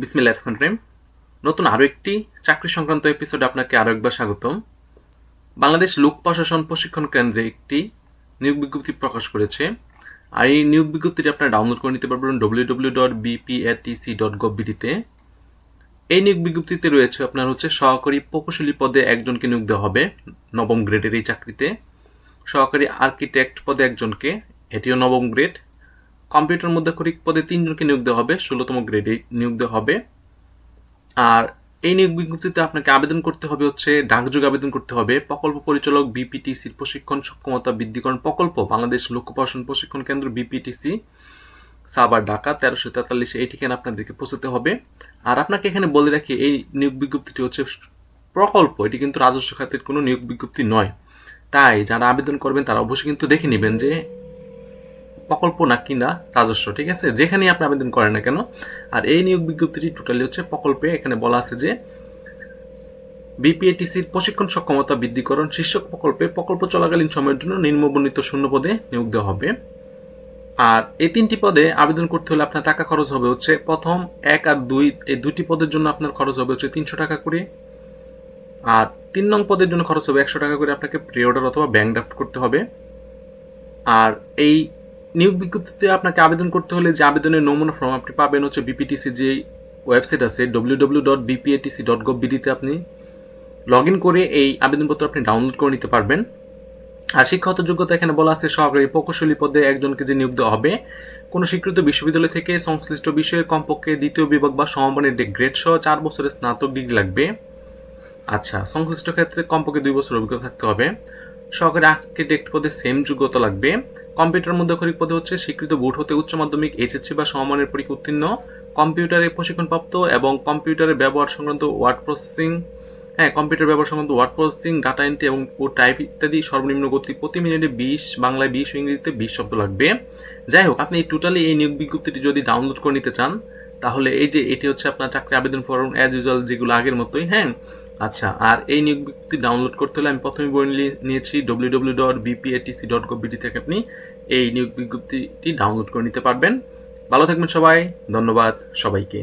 বিসমিল্লাহ রহমান রহিম। নতুন আরও একটি চাকরি সংক্রান্ত এপিসোডে আপনাকে আরও একবার স্বাগতম। বাংলাদেশ লোক প্রশাসন প্রশিক্ষণ কেন্দ্রে একটি নিয়োগ বিজ্ঞপ্তি প্রকাশ করেছে। আর এই নিয়োগ বিজ্ঞপ্তিটি আপনারা ডাউনলোড করে নিতে পারবেন W W dot BPATC dot গভবিডিতে এই নিয়োগ বিজ্ঞপ্তিতে রয়েছে আপনার হচ্ছে সহকারী প্রকৌশলী পদে একজনকে নিয়োগ দেওয়া হবে নবম গ্রেডের এই চাকরিতে। সহকারী আর্কিটেক্ট পদে একজনকে, এটিও নবম গ্রেড কম্পিউটার মধ্যকরিক পদে তিনজনকে নিয়োগ দেওয়া হবে, ষোলোতম গ্রেডে নিয়োগ দেওয়া হবে। আর এই নিয়োগ বিজ্ঞপ্তিতে আপনাকে আবেদন করতে হবে হচ্ছে, ডাকযোগ আবেদন করতে হবে। প্রকল্প পরিচালক বিপিটিসির প্রশিক্ষণ সক্ষমতা বৃদ্ধিকরণ প্রকল্প, বাংলাদেশ লোক প্রশাসন প্রশিক্ষণ কেন্দ্র বিপিটিসি সাবার ঢাকা, তেরোশো তেতাল্লিশ, এই ঠিকানা আপনাদেরকে পৌঁছতে হবে। আর আপনাকে এখানে বলে রাখি, এই নিয়োগ বিজ্ঞপ্তিটি হচ্ছে প্রকল্প, এটি কিন্তু রাজস্ব খাতের কোনো নিয়োগ বিজ্ঞপ্তি নয়। তাই যারা আবেদন করবেন, তারা অবশ্যই কিন্তু দেখে নেবেন যে প্রকল্প না কিনা রাজস্ব, ঠিক আছে? যেখানেই আপনি আবেদন করেন না কেন, আর এই নিয়োগ বিজ্ঞপ্তিটি টোটালি হচ্ছে প্রকল্পে, এখানে বলা আছে যে বিপিএটিসির প্রশিক্ষণ সক্ষমতা বৃদ্ধিকরণ শীর্ষক প্রকল্পে প্রকল্প চলাকালীন সময়ের জন্য নিম্নবর্ণিত শূন্য পদে নিয়োগ দেওয়া হবে। আর এই তিনটি পদে আবেদন করতে হলে আপনার টাকা খরচ হবে হচ্ছে প্রথম এক আর দুই, এই দুটি পদের জন্য আপনার খরচ হবে হচ্ছে তিনশো টাকা করে। আর তিন নং পদের জন্য খরচ হবে একশো টাকা করে আপনাকে প্রি অর্ডার অথবা ব্যাংক ড্রাফট করতে হবে। আর এই নিয়োগ বিজ্ঞপ্তিতে আপনাকে আবেদন করতে হলে যে আবেদনের নমুনা ফর্ম আপনি পাবেন হচ্ছে বিপিটিসি যে ওয়েবসাইট আছে W W dot BPATC dot gov আপনি লগ ইন করে এই আবেদনপত্র আপনি ডাউনলোড করে নিতে পারবেন। আর শিক্ষাগত যোগ্যতা এখানে বলা আছে, সহকারী প্রকৌশলী পদে একজনকে যে নিয়োগ দেওয়া হবে, কোনো স্বীকৃত বিশ্ববিদ্যালয় থেকে সংশ্লিষ্ট বিষয়ে কমপক্ষে দ্বিতীয় বিভাগ বা সমমানের গ্রেড সহ চার বছরের স্নাতক ডিগ্রি লাগবে। আচ্ছা সংশ্লিষ্ট ক্ষেত্রে কমপক্ষে দুই বছর অভিজ্ঞতা থাকতে হবে। সহকারী আর্কিটেক্ট পদে সেম যোগ্যতা লাগবে। কম্পিউটার মধ্যকরিক পদে হচ্ছে স্বীকৃত বোর্ড হতে উচ্চ মাধ্যমিক, এইচএসসি বা সমমানের পরীক্ষা উত্তীর্ণ, কম্পিউটারে প্রশিক্ষণপ্রাপ্ত এবং কম্পিউটারের ব্যবহার সংক্রান্ত ওয়ার্ড প্রসেসিং হ্যাঁ কম্পিউটার ব্যবহার সংক্রান্ত ওয়ার্ড প্রসেসিং, ডাটা এন্ট্রি এবং টাইপ ইত্যাদি সর্বনিম্ন গতি প্রতি মিনিটে বিশ, বাংলায় বিশ ইংরেজিতে বিশ শব্দ লাগবে। যাই হোক, আপনি টোটালি এই নিয়োগ বিজ্ঞপ্তিটি যদি ডাউনলোড করে নিতে চান, তাহলে এই যে এটি হচ্ছে আপনার চাকরি আবেদন ফর্ম অ্যাজ ইউজুয়াল যেগুলো আগের মতোই হ্যাঁ আচ্ছা আর এই নিয়োগ বিজ্ঞপ্তি ডাউনলোড করতে হলে আমি প্রথমে বই নিয়েছি W W dot BPATC dot gov BD থেকে আপনি এই নিয়োগ বিজ্ঞপ্তিটি ডাউনলোড করে নিতে পারবেন। ভালো থাকবেন সবাই, ধন্যবাদ সবাইকে।